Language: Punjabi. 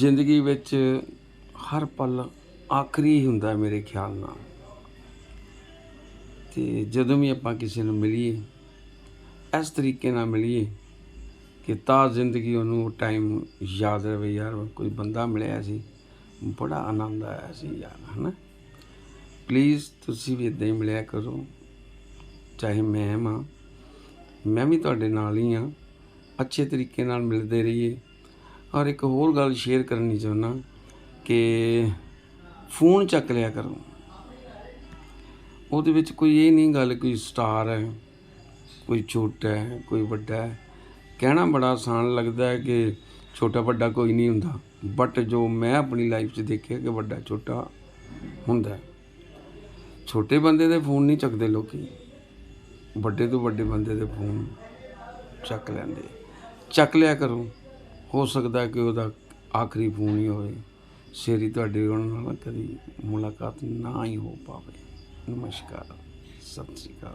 ਜ਼ਿੰਦਗੀ ਵਿੱਚ ਹਰ ਪਲ ਆਖਰੀ ਹੀ ਹੁੰਦਾ ਮੇਰੇ ਖਿਆਲ ਨਾਲ। ਤੇ ਜਦੋਂ ਵੀ ਆਪਾਂ ਕਿਸੇ ਨੂੰ ਮਿਲੀਏ, ਇਸ ਤਰੀਕੇ ਨਾਲ ਮਿਲੀਏ ਕਿ ਤਾਂ ਜ਼ਿੰਦਗੀ ਉਹਨੂੰ ਟਾਈਮ ਯਾਦ ਰਵੇ ਯਾਰ, ਕੋਈ ਬੰਦਾ ਮਿਲਿਆ ਸੀ, ਬੜਾ ਆਨੰਦ ਆਇਆ ਸੀ ਯਾਰ, ਹਨਾ? ਪਲੀਜ਼ ਤੁਸੀਂ ਵੀ ਇਦਾਂ ਹੀ ਮਿਲਿਆ ਕਰੋ, ਚਾਹੇ ਮੈਂ ਮਾਂ ਮੈਂ ਵੀ ਤੁਹਾਡੇ ਨਾਲ ਹੀ ਆ ਅੱਛੇ ਤਰੀਕੇ ਨਾਲ ਮਿਲਦੇ ਰਹੀਏ। ਔਰ ਇੱਕ ਹੋਰ ਗੱਲ ਸ਼ੇਅਰ ਕਰਨੀ ਚਾਹੁੰਦਾ ਕਿ ਫੋਨ ਚੱਕ ਲਿਆ ਕਰੋ। ਉਹਦੇ ਵਿੱਚ ਕੋਈ ਇਹ ਨਹੀਂ ਗੱਲ ਕੋਈ ਸਟਾਰ ਹੈ, ਕੋਈ ਛੋਟਾ ਹੈ, ਕੋਈ ਵੱਡਾ ਹੈ। ਕਹਿਣਾ ਬੜਾ ਆਸਾਨ ਲੱਗਦਾ ਹੈ ਕਿ ਛੋਟਾ ਵੱਡਾ ਕੋਈ ਨਹੀਂ ਹੁੰਦਾ ਬਟ ਜੋ ਮੈਂ ਆਪਣੀ ਲਾਈਫ 'ਚ ਦੇਖਿਆ ਕਿ ਵੱਡਾ ਛੋਟਾ ਹੁੰਦਾ ਹੈ। ਛੋਟੇ ਬੰਦੇ ਦੇ ਫੋਨ ਨਹੀਂ ਚੱਕਦੇ ਲੋਕੀ, ਵੱਡੇ ਤੋਂ ਵੱਡੇ ਬੰਦੇ ਦੇ ਫੋਨ ਚੱਕ ਲੈਂਦੇ। ਚੱਕ ਲਿਆ ਕਰੋ। ਹੋ ਸਕਦਾ ਕਿ ਉਹਦਾ ਆਖਰੀ ਫੋਨ ਹੀ ਹੋਵੇ। ਸ਼ੇਰੀ, ਤੁਹਾਡੇ ਉਹਨਾਂ ਨਾਲ ਕਦੀ ਮੁਲਾਕਾਤ ਨਾ ਹੀ ਹੋ ਪਾਵੇ। ਨਮਸਕਾਰ, ਸਤਿ ਸ਼੍ਰੀ ਅਕਾਲ।